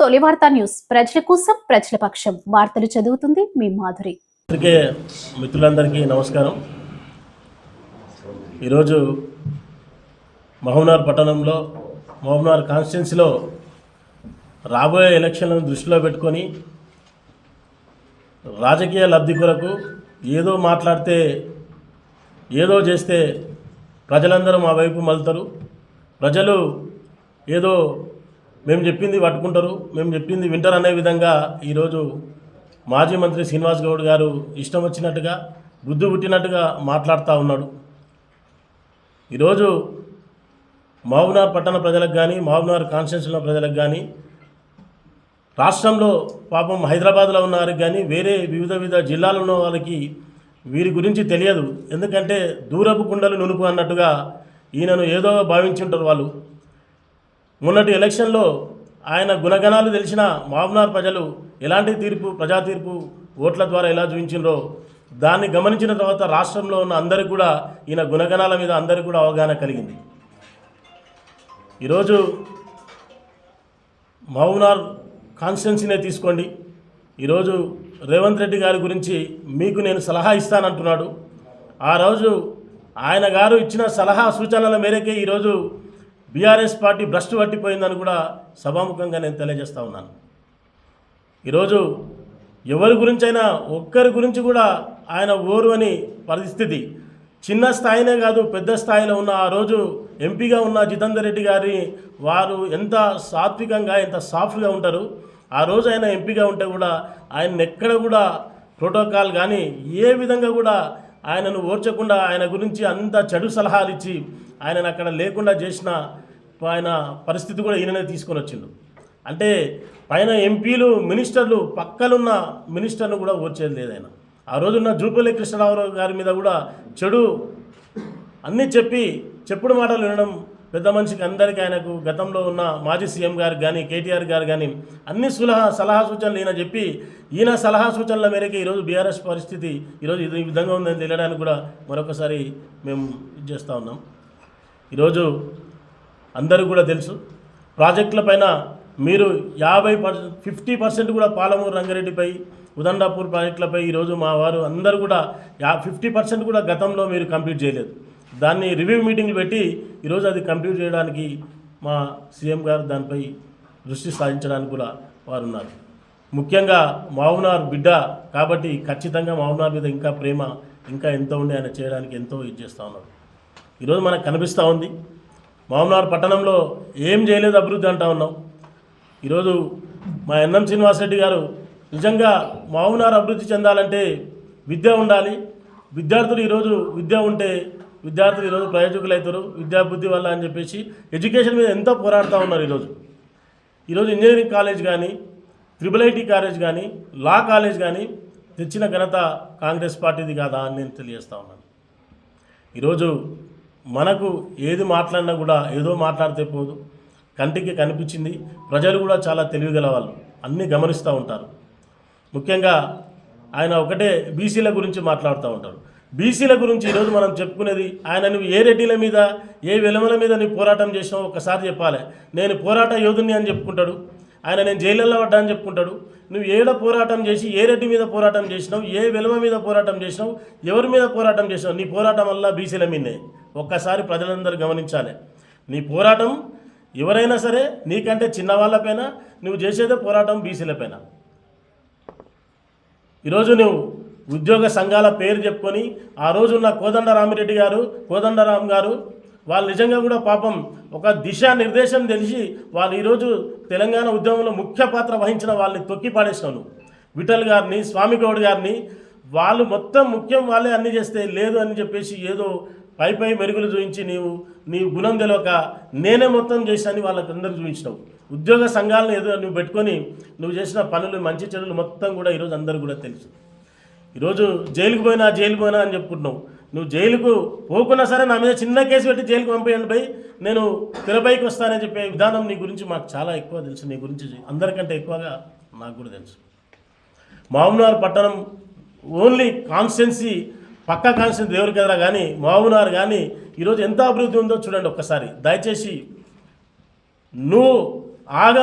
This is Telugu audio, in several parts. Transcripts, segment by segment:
తొలి వార్తా న్యూస్ ప్రజల కోసం ప్రజల పక్షం. వార్తలు చదువుతుంది మీ మాధురి. మిత్రులందరికీ నమస్కారం. ఈరోజు మహమ్నార్ పట్టణంలో మహమ్నార్ కాన్స్టిట్యున్సీలో రాబోయే ఎలక్షన్లను దృష్టిలో పెట్టుకొని రాజకీయ లబ్ధి కొరకు ఏదో మాట్లాడితే ఏదో చేస్తే ప్రజలందరూ మా వైపు మలుతారు ప్రజలు ఏదో మేము చెప్పింది పట్టుకుంటారు మేము చెప్పింది వింటర్ అనే విధంగా ఈరోజు మాజీ మంత్రి శ్రీనివాస్ గౌడ్ గారు ఇష్టం వచ్చినట్టుగా బుద్ధి పుట్టినట్టుగా మాట్లాడుతూ ఉన్నాడు. ఈరోజు మహబూబ్నగర్ పట్టణ ప్రజలకు కానీ మహబూబ్నగర్ కాన్స్టిట్యూన్సీలో ప్రజలకు కానీ రాష్ట్రంలో పాపం హైదరాబాద్లో ఉన్న వారికి కానీ వేరే వివిధ వివిధ జిల్లాలో ఉన్న వాళ్ళకి వీరి గురించి తెలియదు. ఎందుకంటే దూరపు కుండలు నునుపు అన్నట్టుగా ఈయనను ఏదో భావించి ఉంటారు వాళ్ళు. మొన్నటి ఎలక్షన్లో ఆయన గుణగణాలు తెలిసిన మామ్నార్ ప్రజలు ఎలాంటి తీర్పు ప్రజా తీర్పు ఓట్ల ద్వారా ఎలా చూపించినరో దాన్ని గమనించిన తర్వాత రాష్ట్రంలో ఉన్న అందరికీ కూడా ఈయన గుణగణాల మీద అందరికీ కూడా అవగాహన కలిగింది. ఈరోజు మౌనార్ కాన్స్టిట్యున్సీనే తీసుకోండి. ఈరోజు రేవంత్ రెడ్డి గారి గురించి మీకు నేను సలహా ఇస్తానంటున్నాడు. ఆ రోజు ఆయన గారు ఇచ్చిన సలహా సూచనల మేరకే ఈరోజు బీఆర్ఎస్ పార్టీ భ్రష్టు పట్టిపోయిందని కూడా సభాముఖంగా నేను తెలియజేస్తూ ఉన్నాను. ఈరోజు ఎవరి గురించైనా ఒక్కరి గురించి కూడా ఆయన ఓరు అని పరిస్థితి చిన్న స్థాయినే కాదు పెద్ద స్థాయిలో ఉన్న ఆ రోజు ఎంపీగా ఉన్న జితేందర్ రెడ్డి గారి వారు ఎంత సాత్వికంగా ఎంత సాఫ్ట్గా ఉంటారు ఆ రోజు ఆయన ఎంపీగా ఉంటే కూడా ఆయన ఎక్కడ కూడా ప్రోటోకాల్ కానీ ఏ విధంగా కూడా ఆయనను ఓర్చకుండా ఆయన గురించి అంత చెడు సలహాలు ఇచ్చి ఆయనను అక్కడ లేకుండా చేసిన ఆయన పరిస్థితి కూడా ఈయననే తీసుకొని వచ్చిండు. అంటే పైన ఎంపీలు మినిస్టర్లు పక్కలున్న మినిస్టర్ను కూడా ఓర్చేది లేదు ఆయన. ఆ రోజున్న జూపల్లి కృష్ణరావు గారి మీద కూడా చెడు అన్నీ చెప్పి చెప్పుడు మాటలు వినడం పెద్ద మనిషికి అందరికీ ఆయనకు గతంలో ఉన్న మాజీ సీఎం గారు కానీ కేటీఆర్ గారు కానీ అన్ని సులహా సలహా సూచనలు ఈయన చెప్పి ఈయన సలహా సూచనల మేరకు ఈరోజు బీఆర్ఎస్ పరిస్థితి ఈరోజు ఇది విధంగా ఉందని తెలియడానికి కూడా మరొకసారి మేము ఇది చేస్తూ ఉన్నాం. ఈరోజు అందరూ కూడా తెలుసు. ప్రాజెక్టులపైన మీరు యాభై పర్సెంట్ ఫిఫ్టీ పర్సెంట్ కూడా పాలమూరు రంగారెడ్డిపై ఉదండాపూర్ ప్రాజెక్టులపై ఈరోజు మా వారు అందరూ కూడా యా ఫిఫ్టీ పర్సెంట్ కూడా గతంలో మీరు కంప్లీట్ చేయలేదు. దాన్ని రివ్యూ మీటింగ్లు పెట్టి ఈరోజు అది కంప్లీట్ చేయడానికి మా సీఎం గారు దానిపై దృష్టి సాధించడానికి కూడా వారు ఉన్నారు ముఖ్యంగా మావునార్ బిడ్డ కాబట్టి ఖచ్చితంగా మావునార్ మీద ఇంకా ప్రేమ ఇంకా ఎంతో ఉండి ఆయన చేయడానికి ఎంతో ఇది చేస్తూ ఉన్నారు. ఈరోజు మనకు కనిపిస్తూ ఉంది. మహబూబ్నగర్ పట్టణంలో ఏం చేయలేదు అభివృద్ధి అంటా ఉన్నాం ఈరోజు మా ఎన్ఎం శ్రీనివాసరెడ్డి గారు నిజంగా మహబూబ్నగర్ అభివృద్ధి చెందాలంటే విద్య ఉండాలి. విద్యార్థులు ఈరోజు విద్య ఉంటే విద్యార్థులు ఈరోజు ప్రయోజకులు అవుతారు విద్యాబుద్ధి వల్ల అని చెప్పేసి ఎడ్యుకేషన్ మీద ఎంతో పోరాడుతూ ఉన్నారు ఈరోజు. ఈరోజు ఇంజనీరింగ్ కాలేజ్ కానీ ట్రిపుల్ ఐటీ కాలేజ్ కానీ లా కాలేజ్ కానీ తెచ్చిన ఘనత కాంగ్రెస్ పార్టీది కాదా అని నేను తెలియజేస్తా ఉన్నాను. ఈరోజు మనకు ఏది మాట్లాడినా కూడా ఏదో మాట్లాడితే పోదు. కంటికి కనిపించింది. ప్రజలు కూడా చాలా తెలివిగల వాళ్ళు అన్నీ గమనిస్తూ ఉంటారు. ముఖ్యంగా ఆయన ఒకటే బీసీల గురించి మాట్లాడుతూ ఉంటారు. బీసీల గురించి ఈరోజు మనం చెప్పుకునేది ఆయన నువ్వు ఏ రెడ్డిల మీద ఏ వెలమల మీద నువ్వు పోరాటం చేసినావు ఒకసారి చెప్పాలి. నేను పోరాట యోధుని అని చెప్పుకుంటాడు. ఆయన నేను జైలులో పడ్డా అని చెప్పుకుంటాడు. నువ్వు ఏడ పోరాటం చేసి ఏ రెడ్డి మీద పోరాటం చేసినావు ఏ వెలువ మీద పోరాటం చేసినావు ఎవరి మీద పోరాటం చేసినావు నీ పోరాటం వల్ల బీసీల మీదే ఒక్కసారి ప్రజలందరూ గమనించాలి. నీ పోరాటం ఎవరైనా సరే నీకంటే చిన్నవాళ్ళపైన నువ్వు చేసేదే పోరాటం బీసీలపైన. ఈరోజు నువ్వు ఉద్యోగ సంఘాల పేరు చెప్పుకొని ఆ రోజు ఉన్న కోదండరామిరెడ్డి గారు కోదండరామ్ గారు వాళ్ళు నిజంగా కూడా పాపం ఒక దిశా నిర్దేశం తెలిసి వాళ్ళు ఈరోజు తెలంగాణ ఉద్యమంలో ముఖ్య పాత్ర వహించిన వాళ్ళని తొక్కి పాడేసినాను విఠల్ గారిని స్వామిగౌడ్ గారిని వాళ్ళు మొత్తం ముఖ్యం వాళ్ళే అన్ని చేస్తే లేదు అని చెప్పేసి ఏదో పై పై మెరుగులు చూపించి నీవు నీ గుణం తెలియక నేనే మొత్తం చేశాను వాళ్ళకి అందరూ చూపించినావు. ఉద్యోగ సంఘాలను ఏదో నువ్వు పెట్టుకొని నువ్వు చేసిన పనులు మంచి చెడులు మొత్తం కూడా ఈరోజు అందరూ కూడా తెలుసు. ఈరోజు జైలుకు పోయినా జైలుకు పోయినా అని చెప్పుకుంటున్నావు. నువ్వు జైలుకు పోకున్నా సరే నా మీద చిన్న కేసు పెట్టి జైలుకు పంపేయండి పోయి నేను తెరపైకి వస్తానని చెప్పే విధానం నీ గురించి మాకు చాలా ఎక్కువ తెలుసు. నీ గురించి అందరికంటే ఎక్కువగా నాకు కూడా తెలుసు. మామూలు పట్టణం ఓన్లీ కాన్స్టెన్సీ పక్క కాల్సిన దేవుడి కదరా కానీ మహబూబ్నగర్ కానీ ఈరోజు ఎంత అభివృద్ధి ఉందో చూడండి ఒక్కసారి. దయచేసి నువ్వు ఆగ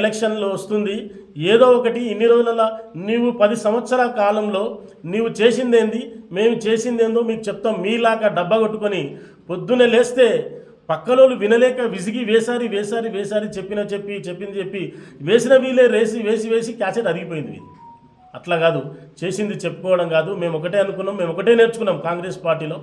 ఎలక్షన్లు వస్తుంది. ఏదో ఒకటి ఇన్ని రోజుల నీవు పది సంవత్సరాల కాలంలో నీవు చేసిందేంది మేము చేసిందేందో మీకు చెప్తాం. మీలాగా డబ్బా కొట్టుకొని పొద్దున్నే లేస్తే పక్కలోళ్ళు వినలేక విసిగి వేసారి వేసారి వేసారి చెప్పిన చెప్పి చెప్పింది చెప్పి వేసిన వీలే రేసి వేసి వేసి క్యాసెట్ అరిగిపోయింది వీళ్ళు. అట్లా కాదు. చేసింది చెప్పుకోవడం కాదు. మేము ఒకటే అనుకున్నాం. మేము ఒకటే నేర్చుకున్నాం కాంగ్రెస్ పార్టీలో.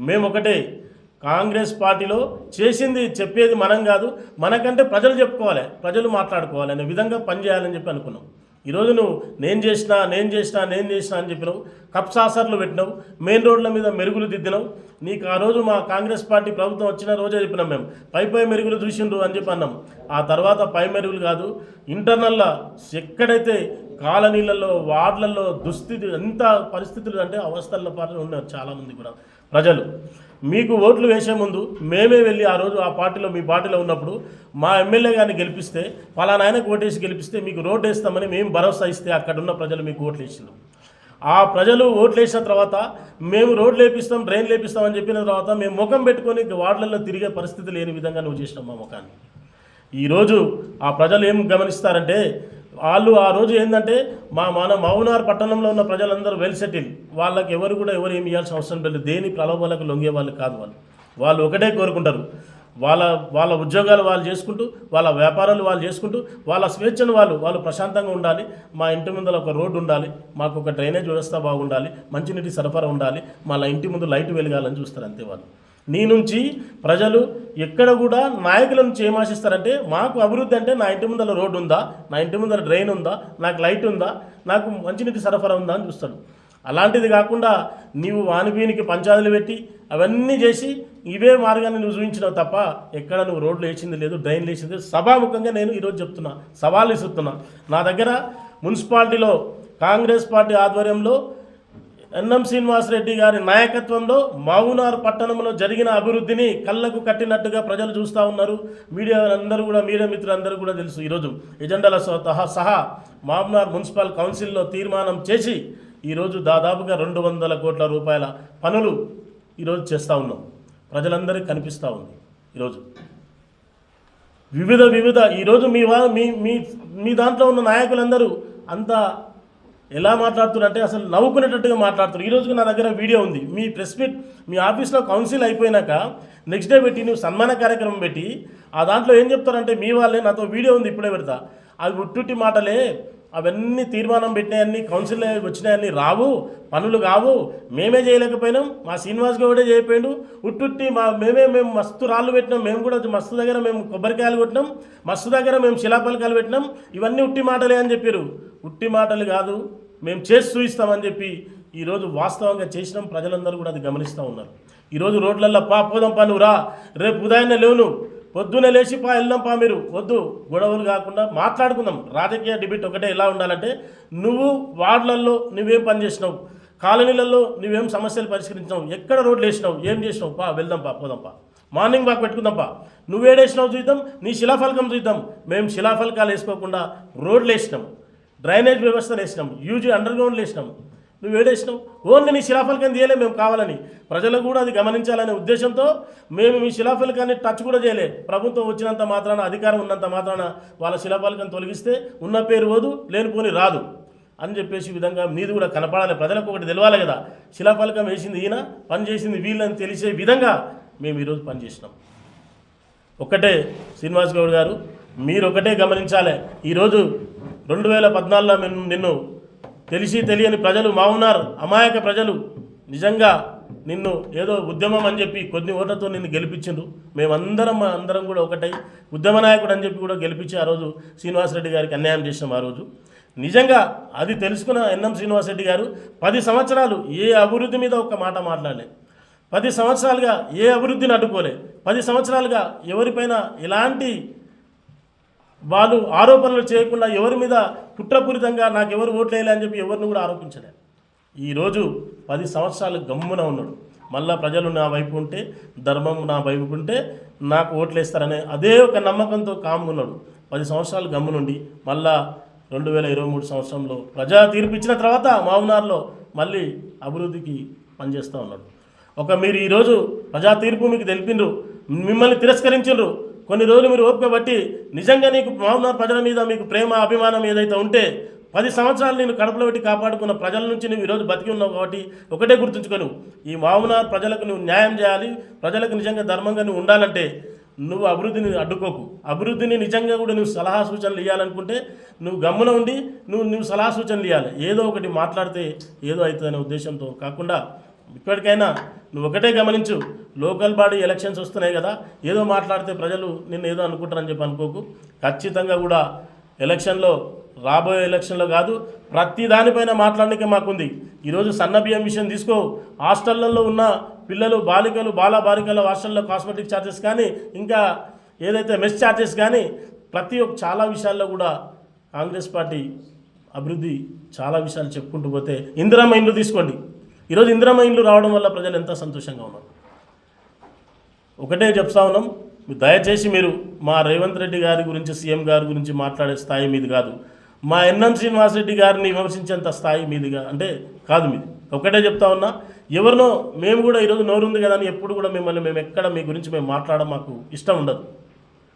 మేము ఒకటే. కాంగ్రెస్ పార్టీలో చేసింది చెప్పేది మనం కాదు. మనకంటే ప్రజలు చెప్పుకోవాలి. ప్రజలు మాట్లాడుకోవాలి అనే విధంగా పనిచేయాలని చెప్పి అనుకున్నాం. ఈరోజు నువ్వు నేను చేసినా నేను చేసినా నేను చేసినా అని చెప్పినావు. కప్ సాసర్లు పెట్టినావు. మెయిన్ రోడ్ల మీద మెరుగులు దిద్దినావు. నీకు ఆ రోజు మా కాంగ్రెస్ పార్టీ ప్రభుత్వం వచ్చిన రోజే చెప్పినాం మేము. పై పై మెరుగులు చూసిండ్రు అని చెప్పి అన్నాం. ఆ తర్వాత పై మెరుగులు కాదు. ఇంటర్నల్లా ఎక్కడైతే కాలనీలలో వార్డులలో దుస్థితి ఎంత పరిస్థితులు అంటే అవస్థల పాటు ఉన్నారు చాలామంది కూడా. ప్రజలు మీకు ఓట్లు వేసే ముందు మేమే వెళ్ళి ఆ రోజు ఆ పార్టీలో మీ పార్టీలో ఉన్నప్పుడు మా ఎమ్మెల్యే గారిని గెలిపిస్తే పలానా ఆయనకు ఓటేసి గెలిపిస్తే మీకు రోడ్డు వేస్తామని మేము భరోసా ఇస్తే అక్కడున్న ప్రజలు మీకు ఓట్లు వేసినాం ఆ ప్రజలు ఓట్లు వేసిన తర్వాత మేము రోడ్లు లేపిస్తాం డ్రైన్ లేపిస్తాం అని చెప్పిన తర్వాత మేము ముఖం పెట్టుకొని వార్డులలో తిరిగే పరిస్థితి లేని విధంగా నువ్వు చేసినాం మా ముఖాన్ని. ఈరోజు ఆ ప్రజలు ఏం గమనిస్తారంటే వాళ్ళు ఆ రోజు ఏంటంటే మా మన మౌనార్ పట్టణంలో ఉన్న ప్రజలందరూ వెల్ సెటిల్ వాళ్ళకి ఎవరు కూడా ఎవరు ఏమి ఇవ్వాల్సిన అవసరం లేదు. దేని ప్రలోభాలకు లొంగే వాళ్ళు కాదు వాళ్ళు. వాళ్ళు ఒకటే కోరుకుంటారు. వాళ్ళ వాళ్ళ ఉద్యోగాలు వాళ్ళు చేసుకుంటూ వాళ్ళ వ్యాపారాలు వాళ్ళు చేసుకుంటూ వాళ్ళ స్వేచ్ఛను వాళ్ళు వాళ్ళు ప్రశాంతంగా ఉండాలి. మా ఇంటి ముందర ఒక రోడ్డు ఉండాలి. మాకు ఒక డ్రైనేజ్ వ్యవస్థ బాగుండాలి. మంచినీటి సరఫరా ఉండాలి. మా ఇంటి ముందు లైట్ వెలగాలని చూస్తారు అంతే వాళ్ళు. నీ నుంచి ప్రజలు ఎక్కడ కూడా నాయకుల నుంచి ఏం ఆశిస్తారంటే మాకు అభివృద్ధి అంటే నా ఇంటి ముందర రోడ్డు ఉందా నా ఇంటి ముందర డ్రైన్ ఉందా నాకు లైట్ ఉందా నాకు మంచినీటి సరఫరా ఉందా అని చూస్తాడు. అలాంటిది కాకుండా నీవు వానిపీనికి పంచాయతీలు పెట్టి అవన్నీ చేసి ఇవే మార్గాన్ని నువ్వు చూపించినావు తప్ప ఎక్కడ నువ్వు రోడ్లు వేసింది లేదు డ్రైన్లు వేసింది సభాముఖంగా నేను ఈరోజు చెప్తున్నా సవాళ్ళు ఇస్తున్నా నా దగ్గర మున్సిపాలిటీలో కాంగ్రెస్ పార్టీ ఆధ్వర్యంలో ఎన్ఎం శ్రీనివాసరెడ్డి గారి నాయకత్వంలో మౌనార్ పట్టణంలో జరిగిన అభివృద్ధిని కళ్ళకు కట్టినట్టుగా ప్రజలు చూస్తూ ఉన్నారు. మీడియా అందరూ కూడా మీడియా మిత్రులందరూ కూడా తెలుసు. ఈరోజు ఎజెండాల సహా సహా మామ్నార్ మున్సిపల్ కౌన్సిల్లో తీర్మానం చేసి ఈరోజు దాదాపుగా రెండు వందల కోట్ల రూపాయల పనులు ఈరోజు చేస్తూ ఉన్నాం. ప్రజలందరికీ కనిపిస్తూ ఉంది ఈరోజు. వివిధ వివిధ ఈరోజు మీ వా మీ మీ మీ దాంట్లో ఉన్న నాయకులందరూ అంతా ఎలా మాట్లాడుతున్నారంటే అసలు నవ్వుకునేటట్టుగా మాట్లాడుతున్నారు. ఈరోజు నా దగ్గర వీడియో ఉంది. మీ ప్రెస్ మీట్ మీ ఆఫీస్లో కౌన్సిల్ అయిపోయినాక నెక్స్ట్ డే పెట్టి నువ్వు సన్మాన కార్యక్రమం పెట్టి ఆ దాంట్లో ఏం చెప్తారంటే మీ వాళ్ళే నాతో వీడియో ఉంది ఇప్పుడే పెడతా. అది ఉట్టుట్టి మాటలే అవన్నీ తీర్మానం పెట్టినాయన్ని కౌన్సిల్ వచ్చినాయన్ని రావు పనులు కావు. మేమే చేయలేకపోయినాం. మా శ్రీనివాస్ గౌడే చేయకపోయాడు. ఉట్టుట్టి మా మేమే మేము మస్తు రాళ్ళు పెట్టినాం. మేము కూడా మస్తు దగ్గర మేము కొబ్బరికాయలు కొట్టినాం. మస్తు దగ్గర మేము శిలాపలకాయలు పెట్టినాం. ఇవన్నీ ఉట్టి మాటలే అని చెప్పారు ఉట్టి మాటలు కాదు. మేము చేసి చూపిస్తామని చెప్పి ఈరోజు వాస్తవంగా చేసినాం. ప్రజలందరూ కూడా అది గమనిస్తూ ఉన్నారు. ఈరోజు రోడ్లల్లో పా పోదాం పనురా రా. రేపు ఉదయాన్నే లేవు నువ్వు పొద్దున్నే లేచి పా పా మీరు. వద్దు గొడవలు కాకుండా మాట్లాడుకుందాం. రాజకీయ డిబేట్ ఒకటే ఎలా ఉండాలంటే నువ్వు వార్డులలో నువ్వేం పని చేసినావు? కాలనీలలో నువ్వేం సమస్యలు పరిష్కరించినావు? ఎక్కడ రోడ్లు వేసినావు? ఏం చేసినావు? పా వెళ్దాం పా పోదాం పా. మార్నింగ్ వాక్ పెట్టుకుందాం పా. నువ్వేడేసినావు చూద్దాం నీ శిలాఫలకం చూద్దాం మేము శిలాఫలకాలు వేసుకోకుండా రోడ్లు వేసినాం. డ్రైనేజ్ వ్యవస్థలు వేసినాం. యూజీ అండర్గ్రౌండ్లు వేసినాం. నువ్వు ఏడేసినావు? ఓన్లీ నీ శిలాఫలకం తీయలే మేము కావాలని. ప్రజలు కూడా అది గమనించాలనే ఉద్దేశంతో మేము మీ శిలాఫలకాన్ని టచ్ కూడా చేయలే. ప్రభుత్వం వచ్చినంత మాత్రాన అధికారం ఉన్నంత మాత్రాన వాళ్ళ శిలాఫలకం తొలగిస్తే ఉన్న పేరు పోదు లేనిపోని రాదు. అని చెప్పేసి విధంగా నీది కూడా కనపడాలి. ప్రజలకు ఒకటి తెలవాలి కదా. శిలాఫలకం వేసింది ఈయన పనిచేసింది వీళ్ళని తెలిసే విధంగా మేము ఈరోజు పనిచేసినాం. ఒక్కటే శ్రీనివాస్ గౌడ్ గారు మీరు ఒకటే గమనించాలి. ఈరోజు రెండు వేల పద్నాలుగులో మేము నిన్ను తెలిసి తెలియని ప్రజలు మావున్నారు. అమాయక ప్రజలు. నిజంగా నిన్ను ఏదో ఉద్యమం అని చెప్పి కొన్ని ఓట్లతో నిన్ను గెలిపించిండ్రు. మేమందరం అందరం కూడా ఒకటై ఉద్యమ నాయకుడు అని చెప్పి కూడా గెలిపించి ఆ రోజు శ్రీనివాసరెడ్డి గారికి అన్యాయం చేసినాం ఆ రోజు. నిజంగా అది తెలుసుకున్న ఎన్ఎం శ్రీనివాసరెడ్డి గారు పది సంవత్సరాలు ఏ అభివృద్ధి మీద ఒక మాట మాట్లాడలే. పది సంవత్సరాలుగా ఏ అభివృద్ధిని అడ్డుకోలే. పది సంవత్సరాలుగా ఎవరిపైన ఎలాంటి వాళ్ళు ఆరోపణలు చేయకుండా ఎవరి మీద కుట్రపూరితంగా నాకు ఎవరు ఓట్లేయలే అని చెప్పి ఎవరిని కూడా ఆరోపించలేదు ఈరోజు పది సంవత్సరాలు గమ్మున ఉన్నాడు. మళ్ళా ప్రజలు నా వైపు ఉంటే ధర్మం నా వైపు ఉంటే నాకు ఓట్లేస్తారనే అదే ఒక నమ్మకంతో కామ్గా ఉన్నాడు. పది సంవత్సరాలు గమ్మునుండి మళ్ళా రెండు వేల ఇరవై మూడు సంవత్సరంలో ప్రజా తీర్పు ఇచ్చిన తర్వాత మావునార్లో మళ్ళీ అభివృద్ధికి పనిచేస్తూ ఉన్నాడు. ఒక మీరు ఈరోజు ప్రజా తీర్పు మీకు తెలిపిండ్రు మిమ్మల్ని తిరస్కరించిండ్రు కొన్ని రోజులు మీరు ఓపిక బట్టి నిజంగా నీకు మామూలు ప్రజల మీద మీకు ప్రేమ అభిమానం ఏదైతే ఉంటే పది సంవత్సరాలు నేను కడుపులో పెట్టి కాపాడుకున్న ప్రజల నుంచి నువ్వు ఈరోజు బతికి ఉన్నావు కాబట్టి ఒకటే గుర్తుంచుకోను. ఈ మామూనార్ ప్రజలకు నువ్వు న్యాయం చేయాలి ప్రజలకు నిజంగా ధర్మంగా నువ్వు ఉండాలంటే నువ్వు అభివృద్ధిని అడ్డుకోకు. అభివృద్ధిని నిజంగా కూడా నువ్వు సలహా సూచనలు ఇవ్వాలనుకుంటే నువ్వు గమ్మున ఉండి నువ్వు నువ్వు సలహా సూచనలు ఇవ్వాలి ఏదో ఒకటి మాట్లాడితే ఏదో అవుతుందనే ఉద్దేశంతో కాకుండా ఇప్పటికైనా నువ్వు ఒకటే గమనించు. లోకల్ బాడీ ఎలక్షన్స్ వస్తున్నాయి కదా. ఏదో మాట్లాడితే ప్రజలు నిన్ను ఏదో అనుకుంటారని చెప్పి అనుకోకు. ఖచ్చితంగా కూడా ఎలక్షన్లో రాబోయే ఎలక్షన్లో కాదు ప్రతి దానిపైన మాట్లాడడానికి మాకుంది. ఈరోజు సన్న బియ్యం విషయం తీసుకో. హాస్టళ్ళలో ఉన్న పిల్లలు బాలికలు బాల బాలికల హాస్టల్లో కాస్మెటిక్ ఛార్జెస్ కానీ ఇంకా ఏదైతే మెస్ ఛార్జెస్ కానీ ప్రతి ఒక్క చాలా విషయాల్లో కూడా కాంగ్రెస్ పార్టీ అభివృద్ధి చాలా విషయాలు చెప్పుకుంటూ పోతే ఇందిరమ్మ ఇండ్లు తీసుకోండి. ఈరోజు ఇందిరమ్మ ఇండ్లు రావడం వల్ల ప్రజలు ఎంత సంతోషంగా ఉన్నారు? ఒకటే చెప్తా ఉన్నాం దయచేసి మీరు మా రేవంత్ రెడ్డి గారి గురించి సీఎం గారి గురించి మాట్లాడే స్థాయి మీది కాదు. మా ఎన్ఎం శ్రీనివాసరెడ్డి గారిని విమర్శించేంత స్థాయి మీదిగా అంటే కాదు మీది. ఒకటే చెప్తా ఉన్నా ఎవరినో మేము కూడా ఈరోజు నోరుంది కదా అని ఎప్పుడు కూడా మిమ్మల్ని మేము ఎక్కడ మీ గురించి మేము మాట్లాడడం మాకు ఇష్టం ఉండదు.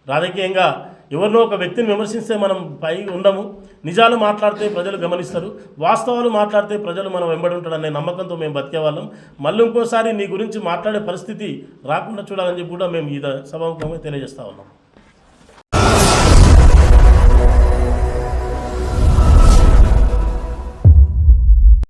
రాజకీయంగా ఎవరినో ఒక వ్యక్తిని విమర్శిస్తే మనం పై ఉండము. నిజాలు మాట్లాడితే ప్రజలు గమనిస్తారు. వాస్తవాలు మాట్లాడితే ప్రజలు మనం వెంబడి ఉంటాడనే నమ్మకంతో మేము బతికే వాళ్ళం మళ్ళీ ఇంకోసారి నీ గురించి మాట్లాడే పరిస్థితి రాకుండా చూడాలని చెప్పి కూడా మేము ఈ సభాముఖంగా తెలియజేస్తా ఉన్నాం.